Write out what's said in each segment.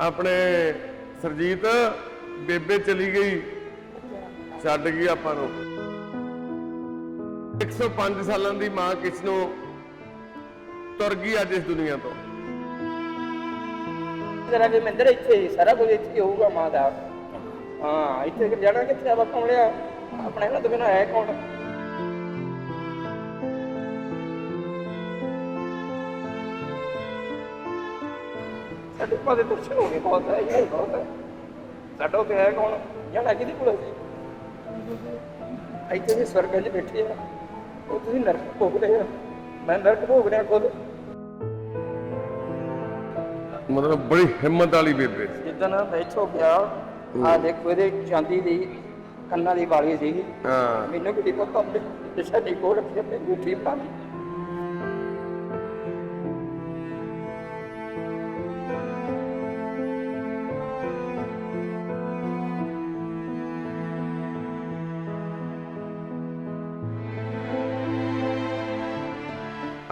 ਆਪਣੇ ਸਰਜੀਤ ਬੇਬੇ ਚਲੀ ਗਈ। ਛੱਡ ਗਈ ਆਪਾਂ ਨੂੰ। 105 ਸਾਲਾਂ ਦੀ ਮਾਂ ਕਿਸ ਨੂੰ ਤੁਰ ਗਈ ਅੱਜ ਇਸ ਦੁਨੀਆ ਤੋਂ। ਤੇਰਾ ਵੀ ਮੰਦਰ ਇੱਥੇ ਹੀ, ਸਾਰਾ ਕੁਝ ਇੱਥੇ ਹੋਊਗਾ ਮਾਂ ਦਾ। ਹਾਂ ਇੱਥੇ ਜਾਣਾ ਕਿੱਥੇ ਆ? ਬਾਪਾ ਲਿਆ ਆਪਣੇ ਨਾਲ ਤੋਂ ਬਿਨਾਂ ਹੈ ਕੌਣ? ਸਾਡੇ ਦੇ ਦਰਸ਼ਨ ਹੋ ਗਏ ਬਹੁਤ ਹੈ ਇਹ ਬਹੁਤ ਹੈ। ਸਾਡਾ ਤੇ ਹੈ ਕੌਣ? ਜਾਣਾ ਕਿਹਦੇ ਕੋਲ ਸੀ ਇੱਥੇ ਵੀ ਸਵਰਗ 'ਚ ਬੈਠੇ ਆ। ਉਹ ਤੁਸੀਂ ਨਰਕ ਭੋਗ ਰਹੇ ਆ ਮੈਂ ਨਰਕ ਭੋਗ ਰਿਹਾ ਖੁਦ। ਮਤਲਬ ਬੜੀ ਹਿੰਮਤ ਵਾਲੀ ਬੇਬੇ। ਸੀ ਜਿੱਦਣ ਬੈਠੋ ਗਿਆ ਆ ਦੇਖੋ ਇਹਦੇ ਚਾਂਦੀ ਦੀ ਕੰਨਾਂ ਦੀ ਵਾਲੀ ਸੀਗੀ। ਹਾਂ। ਮੈਨੂੰ ਕਿਤੇ ਪਤਾ ਦਿਸ਼ਾ ਦੀ ਕੋਲ ਰੱਖੀ ਆਪਣੇ ਗੁੱਠੀ ਪਾ ਲਈ।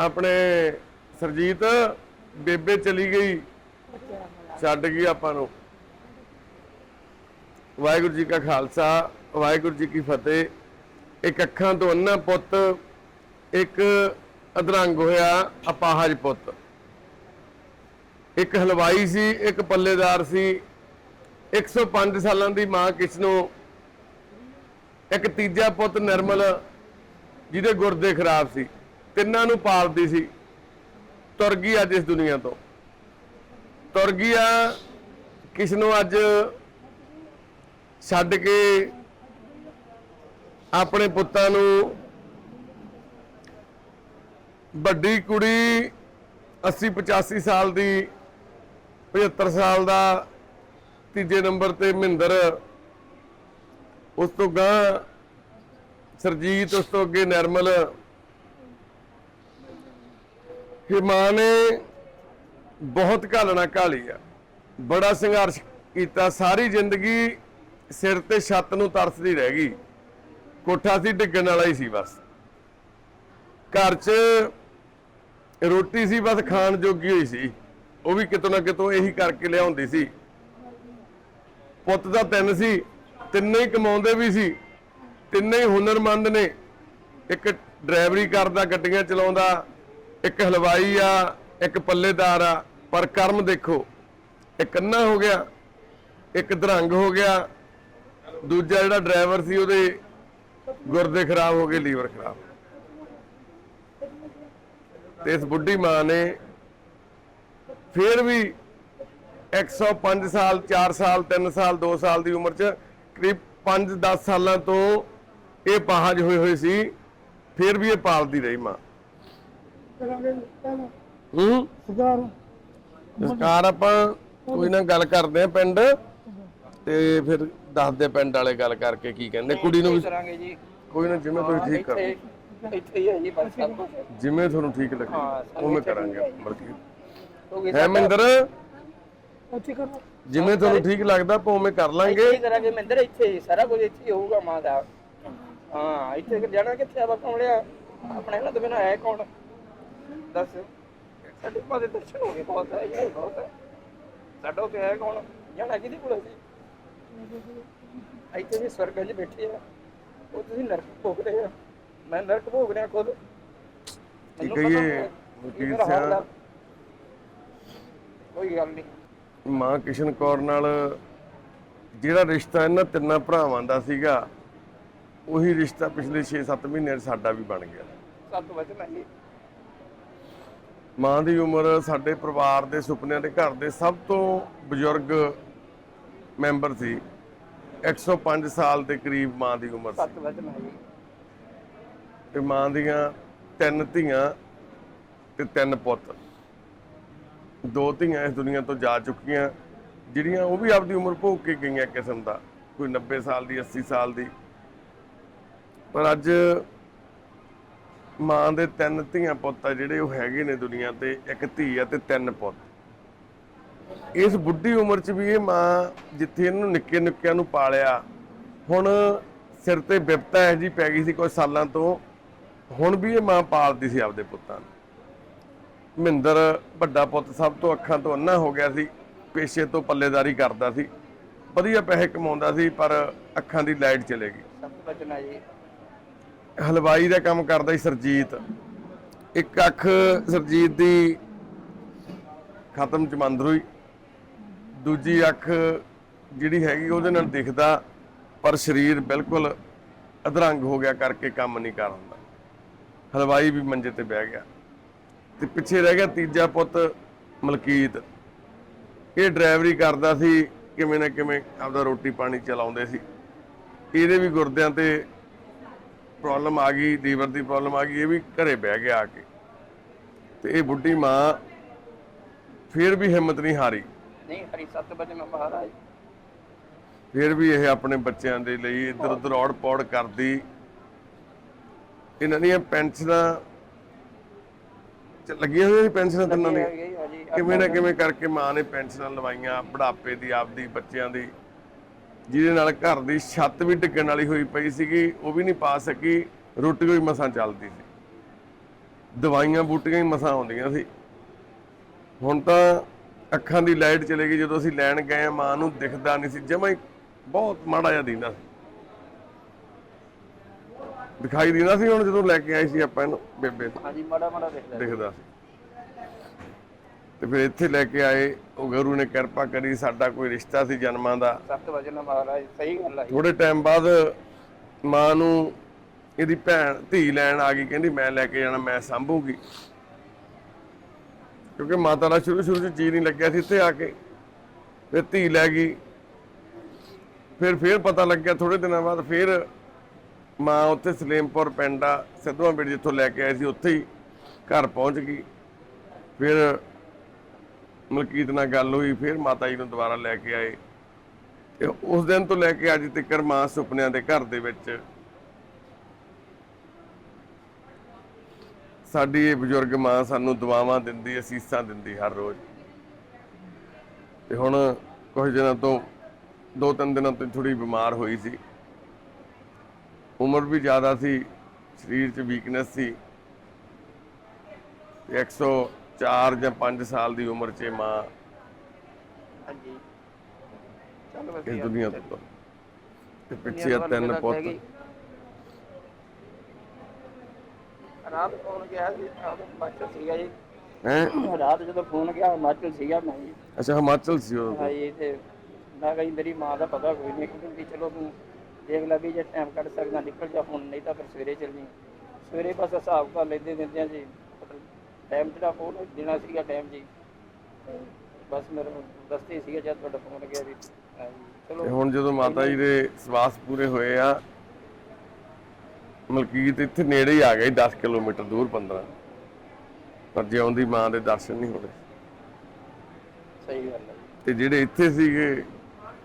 ਆਪਣੇ ਸਰਜੀਤ ਬੇਬੇ ਚਲੀ ਗਈ। ਛੱਡ ਗਈ ਆਪਾਂ ਨੂੰ। ਵਾਹਿਗੁਰੂ ਜੀ ਕਾ ਖਾਲਸਾ, ਵਾਹਿਗੁਰੂ ਜੀ ਕੀ ਫਤਿਹ। ਇੱਕ ਅੱਖਾਂ ਤੋਂ ਅੰਨਾ ਪੁੱਤ, ਇੱਕ ਅਧਰੰਗ ਹੋਇਆ ਅਪਾਹਜ ਪੁੱਤ। ਇੱਕ ਹਲਵਾਈ ਸੀ, ਇੱਕ ਪੱਲੇਦਾਰ ਸੀ। 105 ਸਾਲਾਂ ਦੀ ਮਾਂ ਕਿਸ ਇੱਕ ਤੀਜਾ ਪੁੱਤ ਨਿਰਮਲ, ਜਿਹਦੇ ਗੁਰਦੇ ਖਰਾਬ ਸੀ। ਤਿੰਨਾਂ ਨੂੰ ਪਾਲਦੀ ਸੀ? ਤੁਰ ਗਈ ਅੱਜ ਇਸ ਦੁਨੀਆ ਤੋਂ। ਤੁਰ ਗਈ ਆ ਕਿਸ ਨੂੰ ਅੱਜ ਛੱਡ ਕੇ ਆਪਣੇ ਪੁੱਤਾਂ ਨੂੰ ਵੱਡੀ ਕੁੜੀ 80 85 ਸਾਲ ਦੀ 75 ਸਾਲ ਦਾ, ਤੀਜੇ ਨੰਬਰ ਤੇ ਮਹਿੰਦਰ, ਉਸ ਤੋਂ ਗਾਂ ਸਰਜੀਤ, ਉਸ ਤੋਂ ਅੱਗੇ ਨਿਰਮਲ ਕਿ ਮਾਂ ਨੇ ਬਹੁਤ ਘਾਲਣਾ ਘਾਲੀ ਆ। ਬੜਾ ਸੰਘਰਸ਼ ਕੀਤਾ, ਸਾਰੀ ਜ਼ਿੰਦਗੀ ਸਿਰ ਤੇ ਛੱਤ ਨੂੰ ਤਰਸਦੀ ਰਹਿ ਗਈ। ਕੋਠਾ ਸੀ, ਡਿੱਗਣ ਵਾਲਾ ਹੀ ਸੀ ਬਸ। ਘਰ 'ਚ ਰੋਟੀ ਸੀ, ਬਸ ਖਾਣ ਜੋਗੀ ਹੋਈ ਸੀ। ਉਹ ਵੀ ਕਿਤੋਂ ਨਾ ਕਿਤੋਂ ਇਹੀ ਕਰਕੇ ਲਿਆਉਂਦੀ ਸੀ। ਪੁੱਤ ਦਾ ਤਿੰਨ ਸੀ, ਤਿੰਨੇ ਹੀ ਕਮਾਉਂਦੇ ਵੀ ਸੀ। ਤਿੰਨੇ ਹੀ ਹੁਨਰਮੰਦ ਨੇ। ਇੱਕ ਡਰਾਈਵਰੀ ਕਰਦਾ, ਗੱਡੀਆਂ ਚਲਾਉਂਦਾ ਇੱਕ ਹਲਵਾਈ ਆ, ਇੱਕ ਪੱਲੇਦਾਰ ਆ, ਪਰ ਕਰਮ ਦੇਖੋ, ਇੱਕ ਅੰਨਾ ਹੋ ਗਿਆ, ਇੱਕ ਧਰੰਗ ਹੋ ਗਿਆ, ਦੂਜਾ ਜਿਹੜਾ ਡਰਾਈਵਰ ਸੀ ਉਹਦੇ ਗੁਰਦੇ ਖਰਾਬ ਹੋ ਗਏ, ਲੀਵਰ ਖਰਾਬ। ਤੇ ਇਸ ਬੁੱਢੀ ਮਾਂ ਨੇ ਫਿਰ ਵੀ 105 ਸਾਲ 4 ਸਾਲ 3 ਸਾਲ 2 ਸਾਲ ਦੀ ਉਮਰ 'ਚ ਕਰੀਬ 5-10 ਸਾਲਾਂ ਤੋਂ ਇਹ ਪਾਹਜ ਹੋਏ ਹੋਏ ਸੀ, ਫਿਰ ਵੀ ਇਹ ਪਾਲਦੀ ਰਹੀ ਮਾਂ। ਕਰਾਂਗੇ ਪਹਿਲਾਂ। ਹੂੰ? ਸਰਦਾਰ ਸਰਕਾਰ ਆਪਾਂ ਕੋਈ ਨਾ ਗੱਲ ਕਰਦੇ ਆ ਪਿੰਡ ਤੇ ਫਿਰ ਦੱਸਦੇ ਪਿੰਡ ਵਾਲੇ ਗੱਲ ਕਰਕੇ ਕੀ ਕਹਿੰਦੇ। ਕੁੜੀ ਨੂੰ ਵੀ ਕਰਾਂਗੇ ਜੀ। ਕੋਈ ਨਾ ਜਿਵੇਂ ਤੁਸੀਂ ਠੀਕ ਕਰੋ। ਇੱਥੇ ਹੀ ਹੈ ਜੀ ਬਸ ਸਭ ਕੁਝ ਜਿਵੇਂ ਤੁਹਾਨੂੰ ਠੀਕ ਲੱਗੇ ਉਵੇਂ ਕਰਾਂਗੇ ਮਰਜ਼ੀ ਹੋ ਮਹਿੰਦਰ ਉੱਥੇ ਕਰੋ। ਜਿਵੇਂ ਤੁਹਾਨੂੰ ਠੀਕ ਲੱਗਦਾ ਆਪਾਂ ਉਵੇਂ ਕਰ ਲਾਂਗੇ। ਹੀ ਕਰਾਂਗੇ ਮੰਦਰ ਇੱਥੇ ਹੀ, ਸਾਰਾ ਕੁਝ ਇੱਥੇ ਹੀ ਹੋਊਗਾ ਮਾਂ ਦਾ। ਹਾਂ ਇੱਥੇ ਕਿ ਜਾਣਾ ਕਿੱਥੇ ਆ ਬਾਪਾ ਲਿਆ ਆਪਣੇ ਨਾਲ ਤੋਂ ਬਿਨਾਂ ਹੈ ਕੌਣ? ਦੱਸ ਸਾਡੇ ਕੋਲ ਦੇ ਦਰਸ਼ਨ ਹੋ ਗਏ ਬਹੁਤ ਹੈ ਇਹ ਬਹੁਤ ਹੈ। ਸਾਡਾ ਤੇ ਹੈ ਕੌਣ? ਜਾਣਾ ਕਿਹਦੇ ਕੋਲ ਸੀ ਇੱਥੇ ਵੀ ਸਵਰਗ 'ਚ ਬੈਠੇ ਆ। ਉਹ ਤੁਸੀਂ ਨਰਕ ਭੋਗ ਰਹੇ ਆ ਮੈਂ ਨਰਕ ਭੋਗ ਰਿਹਾ ਖੁਦ। ਕੀ ਮੈਨੂੰ ਕਹੀਏ ਪਤਾ ਹੈ, ਵਕੀਲ ਇਹ ਮੇਰਾ ਹਾਲ ਸਾਹਿਬ ਆ। ਕੋਈ ਗੱਲ ਨਹੀਂ। ਮਾਂ ਕਿਸ਼ਨ ਕੌਰ ਨਾਲ ਜਿਹੜਾ ਰਿਸ਼ਤਾ ਇਹਨਾਂ ਤਿੰਨਾਂ ਭਰਾਵਾਂ ਦਾ ਸੀਗਾ ਉਹੀ ਰਿਸ਼ਤਾ ਪਿਛਲੇ 6-7 ਮਹੀਨਿਆਂ 'ਚ ਸਾਡਾ ਵੀ ਬਣ ਗਿਆ। ਸੱਤ ਵਜੇ ਨਹੀਂ ਮਾਂ ਦੀ ਉਮਰ ਸਾਡੇ ਪਰਿਵਾਰ ਦੇ ਸੁਪਨਿਆਂ ਦੇ ਘਰ ਦੇ ਸਭ ਤੋਂ ਬਜ਼ੁਰਗ ਮੈਂਬਰ ਸੀ। 105 ਸਾਲ ਦੇ ਕਰੀਬ ਮਾਂ ਦੀ ਉਮਰ ਸੀ। ਤੇ ਮਾਂ ਦੀਆਂ ਤਿੰਨ ਧੀਆਂ ਤੇ ਤਿੰਨ ਪੁੱਤ। ਦੋ ਧੀਆਂ ਇਸ ਦੁਨੀਆ ਤੋਂ ਜਾ ਚੁੱਕੀਆਂ ਜਿਹੜੀਆਂ ਉਹ ਵੀ ਆਪਦੀ ਉਮਰ ਭੋਗ ਕੇ ਗਈਆਂ ਕਿਸਮ ਦਾ ਕੋਈ 90 ਸਾਲ ਦੀ 80 ਸਾਲ ਦੀ। ਪਰ ਅੱਜ ਮਾਂ ਦੇ ਤਿੰਨ ਧੀਆਂ ਪੁੱਤ ਆ ਜਿਹੜੇ ਉਹ ਹੈਗੇ ਨੇ ਦੁਨੀਆ ਤੇ, ਇੱਕ ਧੀ ਆ ਤੇ ਤਿੰਨ ਪੁੱਤ। ਇਸ ਬੁੱਢੀ ਉਮਰ 'ਚ ਵੀ ਇਹ ਮਾਂ ਜਿੱਥੇ ਇਹਨੂੰ ਨਿੱਕੇ ਨਿੱਕਿਆਂ ਨੂੰ ਪਾਲਿਆ, ਹੁਣ ਸਿਰ ਤੇ ਵਿਪਤਾ ਹੈ ਜੀ ਪੈ ਗਈ ਸੀ ਕੁਝ ਸਾਲਾਂ ਤੋਂ, ਹੁਣ ਵੀ ਇਹ ਮਾਂ ਪਾਲਦੀ ਸੀ ਆਪਦੇ ਪੁੱਤਾਂ ਨੂੰ। ਮਹਿੰਦਰ ਵੱਡਾ ਪੁੱਤ ਸਭ ਤੋਂ ਅੱਖਾਂ ਤੋਂ ਅੰਨਾ ਹੋ ਗਿਆ ਸੀ, ਪੇਸ਼ੇ ਤੋਂ ਪੱਲੇਦਾਰੀ ਕਰਦਾ ਸੀ, ਵਧੀਆ ਪੈਸੇ ਕਮਾਉਂਦਾ ਸੀ, ਪਰ ਅੱਖਾਂ ਦੀ ਲਾਈਟ ਚਲੇ ਗਈ। ਸਭ ਬਚਣਾ ਜੀ। ਹਲਵਾਈ ਦਾ ਕੰਮ ਕਰਦਾ ਸੀ ਸਰਜੀਤ। ਇੱਕ ਅੱਖ ਸਰਜੀਤ ਦੀ ਖਤਮ ਚਮੰਦਰ ਹੋਈ। ਦੂਜੀ ਅੱਖ ਜਿਹੜੀ ਹੈਗੀ ਉਹਦੇ ਨਾਲ ਦਿਖਦਾ, ਪਰ ਸਰੀਰ ਬਿਲਕੁਲ ਅਧਰੰਗ ਹੋ ਗਿਆ ਕਰਕੇ ਕੰਮ ਨਹੀਂ ਕਰ ਹੁੰਦਾ। ਹਲਵਾਈ ਵੀ ਮੰਜੇ ਤੇ ਬਹਿ ਗਿਆ। ਤੇ ਪਿੱਛੇ ਰਹਿ ਗਿਆ ਤੀਜਾ ਪੁੱਤ ਮਲਕੀਤ। ਇਹ ਡਰਾਈਵਰੀ ਕਰਦਾ ਸੀ, ਕਿਵੇਂ ਨਾ ਕਿਵੇਂ ਆਪਦਾ ਰੋਟੀ ਪਾਣੀ ਚਲਾਉਂਦੇ ਸੀ। ਇਹਦੇ ਵੀ ਗੁਰਦਿਆਂ ਤੇ ਪ੍ਰੋਬਲਮ ਆ ਗਈ ਲੀਵਰ ਦੀ ਪ੍ਰੋਬਲਮ ਆ ਗਈ ਇਹ ਵੀ ਘਰੇ ਬਹਿ ਗਿਆ ਆ ਕੇ। ਤੇ ਇਹ ਬੁੱਢੀ ਮਾਂ ਫਿਰ ਵੀ ਹਿੰਮਤ ਨਹੀਂ ਹਾਰੀ। ਨਹੀਂ ਹਰੀ ਸੱਤ ਬਚਣਾ ਮਹਾਰਾਜ ਫਿਰ ਵੀ ਇਹ ਆਪਣੇ ਬੱਚਿਆਂ ਦੇ ਲਈ ਇੱਧਰ ਉੱਧਰ ਔੜ ਪੌੜ ਕਰਦੀ। ਇਹਨਾਂ ਦੀਆਂ ਪੈਨਸ਼ਨਾਂ ਚ ਲੱਗੀਆਂ ਹੋਈਆਂ ਸੀ ਪੈਨਸ਼ਨਾਂ ਤਾਂ ਇਹਨਾਂ ਦੀਆਂ? ਕਿਵੇਂ ਨਾ ਕਿਵੇਂ ਕਰਕੇ ਮਾਂ ਨੇ ਪੈਨਸ਼ਨਾਂ ਲਵਾਈਆਂ ਬੁਢਾਪੇ ਦੀ ਆਪਦੀ ਬੱਚਿਆਂ ਦੀ। ਜਿਹਦੇ ਨਾਲ ਘਰ ਦੀ ਛੱਤ ਵੀ ਡਿੱਗਣ ਵਾਲੀ ਹੋਈ ਪਈ ਸੀਗੀ ਉਹ ਵੀ ਨਹੀਂ ਪਾ ਸਕੀ ਰੋਟੀ ਵੀ ਮਸਾਂ ਚੱਲਦੀ ਸੀ। ਦਵਾਈਆਂ ਬੂਟੀਆਂ ਹੀ ਮਸਾਂ ਆਉਂਦੀਆਂ ਸੀ। ਹੁਣ ਤਾਂ ਅੱਖਾਂ ਦੀ ਲਾਈਟ ਚਲੇ ਗਈ ਜਦੋਂ ਅਸੀਂ ਲੈਣ ਗਏ ਆ ਮਾਂ ਨੂੰ ਦਿਖਦਾ ਨਹੀਂ ਸੀ ਜਮਾਂ ਹੀ ਬਹੁਤ ਮਾੜਾ ਜਿਹਾ ਦਿੰਦਾ ਸੀ। ਦਿਖਾਈ ਦਿੰਦਾ ਸੀ ਹੁਣ ਜਦੋਂ ਲੈ ਕੇ ਆਏ ਸੀ ਆਪਾਂ ਇਹਨੂੰ ਬੇਬੇ ਨੂੰ। ਹਾਂਜੀ ਮਾੜਾ ਮਾੜਾ ਦਿਖਦਾ। ਦਿਖਦਾ ਸੀ। ਤੇ ਫਿਰ ਇੱਥੇ ਲੈ ਕੇ ਆਏ। ਉਹ ਗੁਰੂ ਨੇ ਕਿਰਪਾ ਕਰੀ ਸਾਡਾ ਕੋਈ ਰਿਸ਼ਤਾ ਸੀ ਜਨਮਾਂ ਦਾ। ਸੱਤ ਬਚਣਾ ਮਹਾਰਾਜ ਸਹੀ ਗੱਲ ਹੈ। ਥੋੜੇ ਟਾਈਮ ਬਾਅਦ ਮਾਂ ਨੂੰ ਇਹਦੀ ਭੈਣ ਧੀ ਲੈਣ ਆ ਗਈ ਕਹਿੰਦੀ ਮੈਂ ਲੈ ਕੇ ਜਾਣਾ ਮੈਂ ਸੰਭੂਗੀ। ਕਿਉਂਕਿ ਮਾਤਾ ਦਾ ਸ਼ੁਰੂ ਸ਼ੁਰੂ ਚ ਜੀ ਨਹੀਂ ਲੱਗਿਆ ਸੀ ਇੱਥੇ ਆ ਕੇ। ਫਿਰ ਧੀ ਲੈ ਗਈ। ਫਿਰ ਫਿਰ ਪਤਾ ਲੱਗਿਆ ਥੋੜੇ ਦਿਨਾਂ ਬਾਅਦ ਫਿਰ ਮਾਂ ਉੱਥੇ ਸਲੇਮਪੁਰ ਪਿੰਡ ਆ ਸਿੱਧਵਾਂ ਬੇੜ ਜਿੱਥੋਂ ਲੈ ਕੇ ਆਏ ਸੀ ਉੱਥੇ ਹੀ ਘਰ ਪਹੁੰਚ ਗਈ। ਫਿਰ ਮਲਕੀਤ ਨਾਲ ਗੱਲ ਹੋਈ, ਫਿਰ ਮਾਤਾ ਜੀ ਨੂੰ ਦੁਬਾਰਾ ਲੈ ਕੇ ਆਏ। ਤੇ ਉਸ ਦਿਨ ਤੋਂ ਲੈ ਕੇ ਅੱਜ ਤੱਕ ਮਾਂ ਸੁਪਨਿਆਂ ਦੇ ਘਰ ਦੇ ਵਿੱਚ ਸਾਡੀ ਇਹ ਬਜ਼ੁਰਗ ਮਾਂ ਸਾਨੂੰ ਦੁਆਵਾਂ ਦਿੰਦੀ, ਅਸੀਸਾਂ ਦਿੰਦੀ ਹਰ ਰੋਜ਼। ਤੇ ਹੁਣ ਕੁਝ ਦਿਨਾਂ ਤੋਂ, ਦੋ ਤਿੰਨ ਦਿਨਾਂ ਤੋਂ ਥੋੜੀ ਬਿਮਾਰ ਹੋਈ ਸੀ। ਉਮਰ ਵੀ ਜ਼ਿਆਦਾ ਸੀ, ਸਰੀਰ 'ਚ ਵੀਕਨੈਸ ਸੀ। 100 4 ਜਾਂ 5 ਸਾਲ ਦੀ ਉਮਰ 'ਚ ਮਾਂ ਹਾਂਜੀ। ਚਲੋ ਵਧੀਆ ਇਸ ਦੁਨੀਆ ਤੇ। ਪਿੱਛੇ ਆ ਤਿੰਨ ਪੁੱਤ। ਰਾਤ ਫੋਨ ਗਿਆ ਸੀ ਹਿਮਾਚਲ ਸੀਗਾ ਜੀ। ਹੈ? ਰਾਤ ਜਦੋਂ ਗਿਆ ਹਿਮਾਚਲ ਸੀਗਾ ਮੈਂ ਜੀ। ਹਿਮਾਚਲ ਸੀ ਉਹ ਹਾਂ ਜੀ ਤੇ ਮੇਰੀ ਮਾਂ ਦਾ ਪਤਾ ਕੋਈ ਨਹੀਂ ਕਿ ਚਲੋ ਤੂੰ ਦੇਖ ਲੈ ਵੀ ਜੇ ਟਾਈਮ ਕੱਢ ਸਕਦਾ ਨਿਕਲ ਜਾ ਹੁਣ ਨਹੀਂ ਤਾਂ ਫਿਰ ਸਵੇਰੇ ਚੱਲ ਸਵੇਰੇ ਬਸ ਹਿਸਾਬ ਕਰ ਲੈਂਦੇ ਦਿੰਦੇ ਆ ਜੀ ਟਾਈਮ ਜਿਹੜਾ ਫੋਨ ਦੇਣਾ ਸੀਗਾ ਟਾਈਮ ਜੀ। ਬਸ ਮੇਰੇ ਦਸਤੇ ਸੀਗਾ ਜਦ ਤੁਹਾਡਾ ਫੋਨ ਗਿਆ ਤੇ ਚਲੋ। ਹੁਣ ਜਦੋਂ ਮਾਤਾ ਜੀ ਦੇ ਸਵਾਸ ਪੂਰੇ ਹੋਏ ਆ ਮਲਕੀਤ ਇੱਥੇ ਨੇੜੇ ਹੀ ਆ ਗਈ 10 ਕਿਲੋਮੀਟਰ ਦੂਰ 15 ਪਰ ਜਿਉਂਦੀ ਮਾਂ ਦੇ ਦਰਸ਼ਨ ਨਹੀਂ ਹੋਣੇ। ਸਹੀ ਗੱਲ ਹੈ ਤੇ ਜਿਹੜੇ ਇੱਥੇ ਸੀਗੇ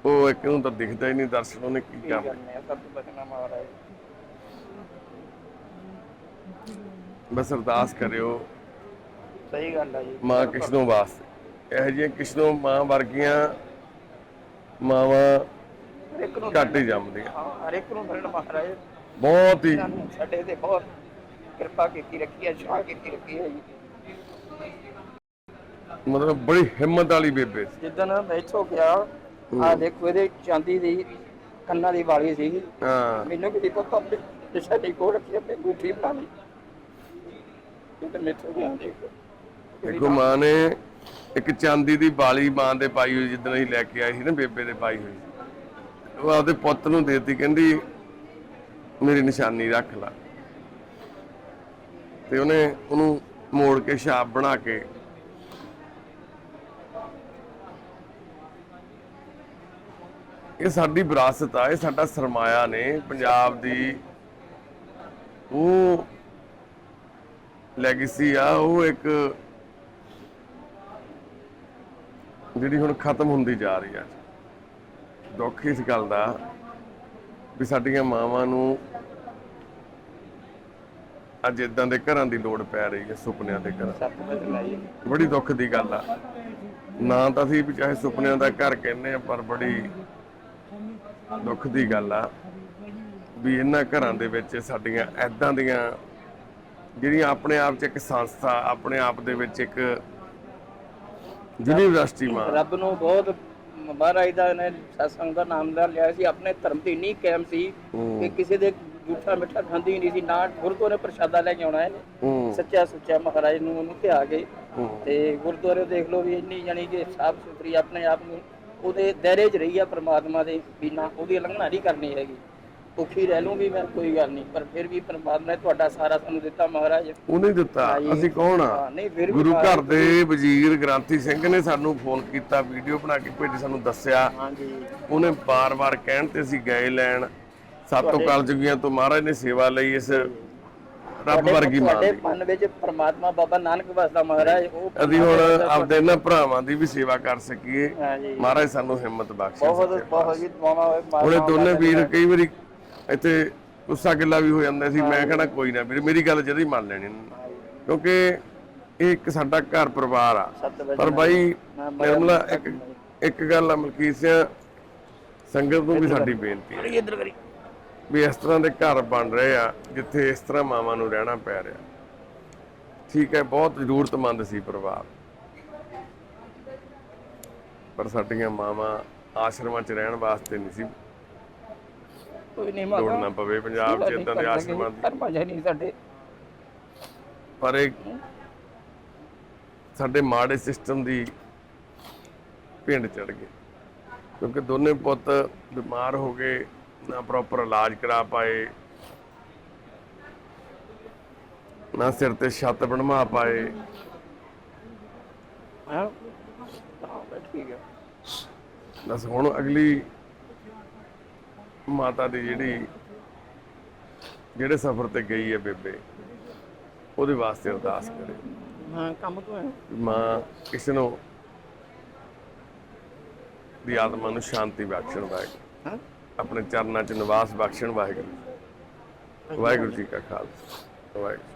ਉਹ ਇੱਕ ਨੂੰ ਤਾਂ ਦਿਖਦਾ ਹੀ ਨਹੀਂ ਦਰਸ਼ਨ ਉਹਨੇ ਕੀ ਕੀ ਕਰਨਾ। ਕਰਨੇ ਆ ਸਭ ਤੋਂ ਬਚਣਾ ਮਹਾਰਾਜ। ਬਸ ਅਰਦਾਸ ਕਰਿਓ ਸਹੀ ਗੱਲ ਹੈ ਜੀ। ਮਾਂ ਕਿਸ਼ਨੋਂ ਵਾਸਤੇ? ਇਹੋ ਜਿਹੀਆਂ ਕਿਸ਼ਨੋਂ ਮਾਂ ਵਰਗੀਆਂ ਮਾਵਾਂ ਹਰ ਇੱਕ ਨੂੰ ਘੱਟ ਹੀ ਜੰਮਦੀਆਂ। ਹਾਂ ਹਰ ਇੱਕ ਨੂੰ ਮਿਲਣ ਮਹਾਰਾਜ। ਬਹੁਤ ਹੀ ਨੇ ਸਾਡੇ ਤੇ ਬਹੁਤ ਕਿਰਪਾ ਕੀਤੀ ਰੱਖੀ ਹੈ ਸ਼ਾਹ ਕੀਤੀ ਰੱਖੀ ਹੈ ਜੀ। ਮਤਲਬ ਬੜੀ ਹਿੰਮਤ ਵਾਲੀ ਬੇਬੇ ਸੀ। ਜਿੱਦਣ ਮੈਂ ਇੱਥੋਂ ਗਿਆ ਆ ਦੇਖੋ ਇਹਦੇ ਚਾਂਦੀ ਦੀ ਕੰਨਾਂ ਦੀ ਵਾਲੀ ਸੀਗੀ ਹਾਂ। ਮੈਨੂੰ ਵੀ ਪਤਾ ਤੇ ਸਾਡੇ ਕੋਲ ਰੱਖੀ ਆਪਣੇ ਗੂਠੀ ਬਣਾ ਲਈ ਇਹ ਤਾਂ ਮੈਥੋਂ ਗਿਆ ਦੇਖੋ। ਦੇਖੋ ਮਾਂ ਨੇ ਇੱਕ ਚਾਂਦੀ ਦੀ ਬਾਲੀ ਮਾਂ ਦੇ ਪਾਈ ਹੋਈ ਜਿੱਦਣ ਅਸੀਂ ਲੈ ਕੇ ਆਏ ਸੀ ਨਾ ਬੇਬੇ ਦੇ ਪਾਈ ਹੋਈ। ਉਹ ਆਪਦੇ ਪੁੱਤ ਨੂੰ ਦੇਤੀ ਕਹਿੰਦੀ ਮੇਰੀ ਨਿਸ਼ਾਨੀ ਰੱਖ ਲੈ। ਤੇ ਉਹਨੇ ਉਹਨੂੰ ਮੋੜ ਕੇ ਛਾਪ ਬਣਾ ਕੇ ਇਹ ਸਾਡੀ ਵਿਰਾਸਤ ਆ ਇਹ ਸਾਡਾ ਸਰਮਾਇਆ ਨੇ ਪੰਜਾਬ ਦੀ। ਉਹ ਲੈਗੇਸੀ ਆ ਉਹ ਇੱਕ ਜਿਹੜੀ ਹੁਣ ਖਤਮ ਹੁੰਦੀ ਜਾ ਰਹੀ ਆ। ਦੁੱਖ ਇਸ ਗੱਲ ਦਾ ਵੀ ਸਾਡੀਆਂ ਮਾਵਾਂ ਨੂੰ ਅੱਜ ਇਦਾਂ ਦੇ ਘਰਾਂ ਦੀ ਲੋੜ ਪੈ ਰਹੀ ਹੈ ਸੁਪਨਿਆਂ ਦੇ ਘਰਾਂ। ਬੜੀ ਦੁੱਖ ਦੀ ਗੱਲ ਆ। ਨਾ ਤਾਂ ਅਸੀਂ ਵੀ ਚਾਹੇ ਸੁਪਨਿਆਂ ਦਾ ਘਰ ਕਹਿੰਦੇ ਆ ਪਰ ਬੜੀ ਦੁੱਖ ਦੀ ਗੱਲ ਆ ਵੀ ਇਹਨਾਂ ਘਰਾਂ ਦੇ ਵਿੱਚ ਸਾਡੀਆਂ ਐਦਾਂ ਦੀਆਂ ਜਿਹੜੀਆਂ ਆਪਣੇ ਆਪ 'ਚ ਇੱਕ ਸੰਸਥਾ ਆਪਣੇ ਆਪ ਦੇ ਵਿੱਚ ਇੱਕ ਯੂਨੀਵਰਸਿਟੀ ਮਾਂ ਰੱਬ ਨੂੰ ਬਹੁਤ ਮਹਾਰਾਜ ਦਾ ਨੇ ਸਤਸੰਗ ਦਾ ਨਾਮ ਦਾ ਲਿਆ ਸੀ। ਆਪਣੇ ਧਰਮ ਤੇ ਇੰਨੀ ਕਾਇਮ ਸੀ। ਕਿ ਕਿਸੇ ਦੇ ਝੂਠਾ ਮਿੱਠਾ ਖਾਂਦੀ ਹੀ ਨਹੀਂ ਸੀ। ਨਾ ਗੁਰਦੁਆਰੇ ਪ੍ਰਸ਼ਾਦਾ ਲੈ ਕੇ ਆਉਣਾ ਇਹਨੇ ਹੂੰ। ਸੱਚਾ ਸੁੱਚਾ ਮਹਾਰਾਜ ਨੂੰ ਉਹਨੂੰ ਧਿਆ ਕੇ। ਤੇ ਗੁਰਦੁਆਰੇ ਦੇਖ ਲਓ ਵੀ ਇੰਨੀ ਜਾਨੀ ਕਿ ਸਾਫ਼ ਸੁਥਰੀ ਆਪਣੇ ਆਪ ਨੂੰ ਉਹਦੇ ਦਾਇਰੇ 'ਚ ਰਹੀ ਆ ਪ੍ਰਮਾਤਮਾ ਦੇ ਵੀ ਨਾ ਉਹਦੀ ਉਲੰਘਣਾ ਨਹੀਂ ਕਰਨੀ ਹੈਗੀ। ਭੁੱਖੀ ਰਹਿ ਲੂੰ ਵੀ ਮੈਂ ਕੋਈ ਗੱਲ ਨਹੀਂ ਪਰ ਫਿਰ ਵੀ ਪ੍ਰਮਾਤਮਾ ਨੇ ਤੁਹਾਡਾ ਸਾਰਾ ਸਾਨੂੰ ਦਿੱਤਾ ਮਹਾਰਾਜ। ਉਹਨੇ ਦਿੱਤਾ ਹਾਂਜੀ। ਅਸੀਂ ਕੌਣ ਆ? ਹਾਂ, ਨਹੀਂ ਫਿਰ ਵੀ ਗੁਰੂ ਘਰ ਮਹਾਰਾਜ ਦੇ ਵਜ਼ੀਰ ਗ੍ਰਾਂਥੀ ਸਿੰਘ ਨੇ ਸਾਨੂੰ ਫੋਨ ਕੀਤਾ ਵੀਡੀਓ ਬਣਾ ਕੇ ਭੇਜੀ ਸਾਨੂੰ ਦੱਸਿਆ। ਹਾਂਜੀ। ਉਹਨੇ ਬਾਰ-ਬਾਰ ਕਹਿਣ ਤੇ ਅਸੀਂ ਗਏ ਲੈਣ। ਸਾਤੋਂ ਕਲਯੁਗੀਆਂ ਤੋਂ ਮਹਾਰਾਜ ਨੇ ਸੇਵਾ ਲਈ ਇਸ ਰੱਬ ਤੁਹਾਡੇ- ਵਰਗੀ ਮਾਂ ਤੁਹਾਡੇ ਦੀ। ਮਨ ਵਿੱਚ ਪ੍ਰਮਾਤਮਾ ਬਾਬਾ ਨਾਨਕ ਵਸਦਾ ਮਹਾਰਾਜ ਉਹ ਅਸੀਂ ਹੁਣ ਪ੍ਰਮਾਤਮਾ ਦਾ ਆਪਦੇ ਇਹਨਾਂ ਭਰਾਵਾਂ ਦੀ ਵੀ ਸੇਵਾ ਕਰ ਸਕੀਏ। ਹਾਂਜੀ। ਮਹਾਰਾਜ ਸਾਨੂੰ ਹਿੰਮਤ ਬਖਸ਼ੇ ਬਹੁਤ ਬਹੁਤ ਜੀ ਦੁਆਵਾਂ ਹੋਏ ਉਹਨੇ ਮਾਤਾ ਦੋਨੇ ਵੀਰ ਕਈ ਵਾਰੀ ਇੱਥੇ ਗੁੱਸਾ ਗਿੱਲਾ ਵੀ ਹੋ ਜਾਂਦਾ ਸੀ ਮੈਂ ਕਹਣਾ ਕੋਈ ਨਾ ਵੀਰ ਮੇਰੀ ਗੱਲ ਜਦੀ ਮੰਨ ਲੈਣੀ। ਕਿਉਂਕਿ ਇਹ ਇੱਕ ਸਾਡਾ ਘਰ ਪਰਿਵਾਰ ਆ। ਪਰ ਬਾਈ ਨਿਰਮਲਾ ਇੱਕ ਇੱਕ ਗੱਲ ਆ ਮਲਕੀਤ ਸਿੰਘ ਸੰਗਤ ਨੂੰ ਵੀ ਸਾਡੀ ਬੇਨਤੀ ਹੈ ਇੱਧਰ ਕਰੀ। ਵੀ ਇਸ ਤਰ੍ਹਾਂ ਦੇ ਘਰ ਬਣ ਰਹੇ ਆ ਜਿੱਥੇ ਇਸ ਤਰ੍ਹਾਂ ਮਾਵਾਂ ਨੂੰ ਰਹਿਣਾ ਪੈ ਰਿਹਾ। ਠੀਕ ਹੈ ਬਹੁਤ ਜ਼ਰੂਰਤਮੰਦ ਸੀ ਪਰਿਵਾਰ। ਪਰ ਸਾਡੀਆਂ ਮਾਵਾਂ ਆਸ਼ਰਮਾਂ 'ਚ ਰਹਿਣ ਵਾਸਤੇ ਨਹੀਂ ਸੀ ਕੋਈ ਨਹੀਂ ਮਾਤਾ। ਪਵੇ ਪੰਜਾਬ 'ਚ ਇਦਾਂ ਦੇ ਆਸ਼ਰਮਾਂ ਦੀ। ਕਰ ਭਾਜਾ ਨਹੀਂ ਸਾਡੇ। ਪਰ ਇਹ ਸਾਡੇ ਮਾੜੇ ਸਿਸਟਮ ਦੀ ਪਿੰਡ ਚੜ ਗਏ। ਕਿਉਂਕਿ ਦੋਨੇ ਪੁੱਤ ਬਿਮਾਰ ਹੋ ਗਏ ਨਾ ਪ੍ਰੋਪਰ ਇਲਾਜ ਕਰਾ ਪਾਏ ਨਾ ਸਿਰ ਤੇ ਛੱਤ ਬਣਵਾ ਪਾਏ। ਹਾਂ। ਬਸ ਠੀਕ ਹੈ ਬਸ ਹੁਣ ਅਗਲੀ ਮਾਤਾ ਦੀ ਜਿਹੜੀ ਜਿਹੜੇ ਸਫ਼ਰ ਤੇ ਗਈ ਹੈ ਬੇਬੇ ਉਹਦੇ ਵਾਸਤੇ ਅਰਦਾਸ ਕਰੇ। ਹਾਂ ਕੰਮ ਤੋਂ ਹੈ ਮਾਂ ਕਿਸੇ ਨੂੰ ਦੀ ਆਤਮਾ ਨੂੰ ਸ਼ਾਂਤੀ ਬਖਸ਼ਣ ਵਾਹਿਗੁਰੂ। ਹਾਂ। ਆਪਣੇ ਚਰਨਾਂ 'ਚ ਨਿਵਾਸ ਬਖਸ਼ਣ ਵਾਹਿਗੁਰੂ। ਵਾਹਿਗੁਰੂ ਜੀ ਕਾ ਖਾਲਸਾ। ਵਾਹਿਗੁਰੂ